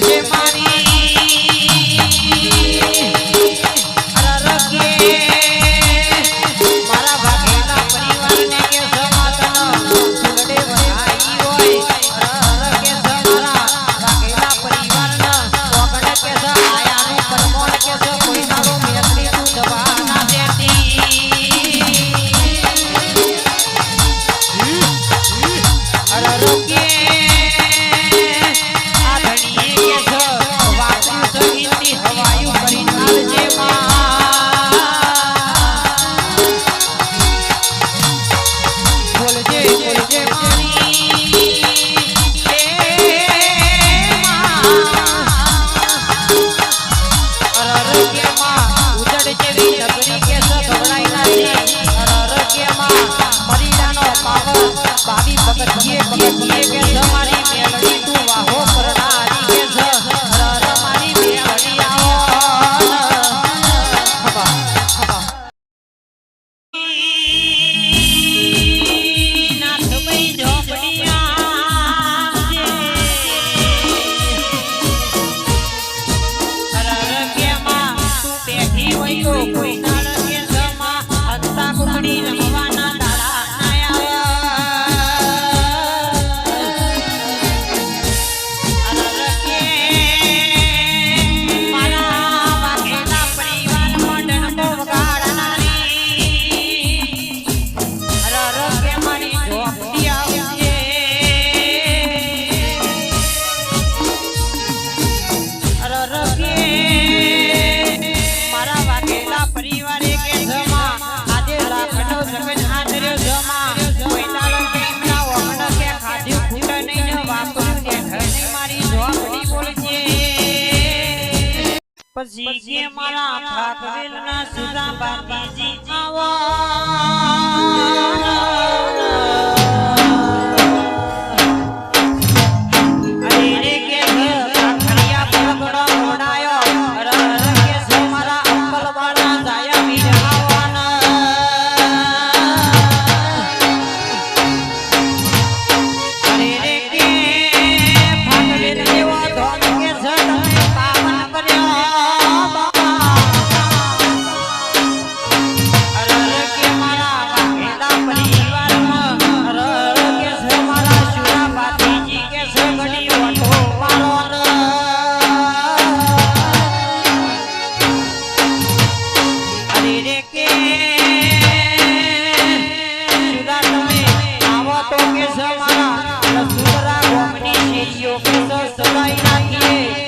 બોલજે મારી પછી કે મારા ઠાકરેલ ના સુધા બાપીજી આવો. વાટો કેસો મારા સુતરા ગોમની શેરીઓ કેસો સગાઈ નાખીએ.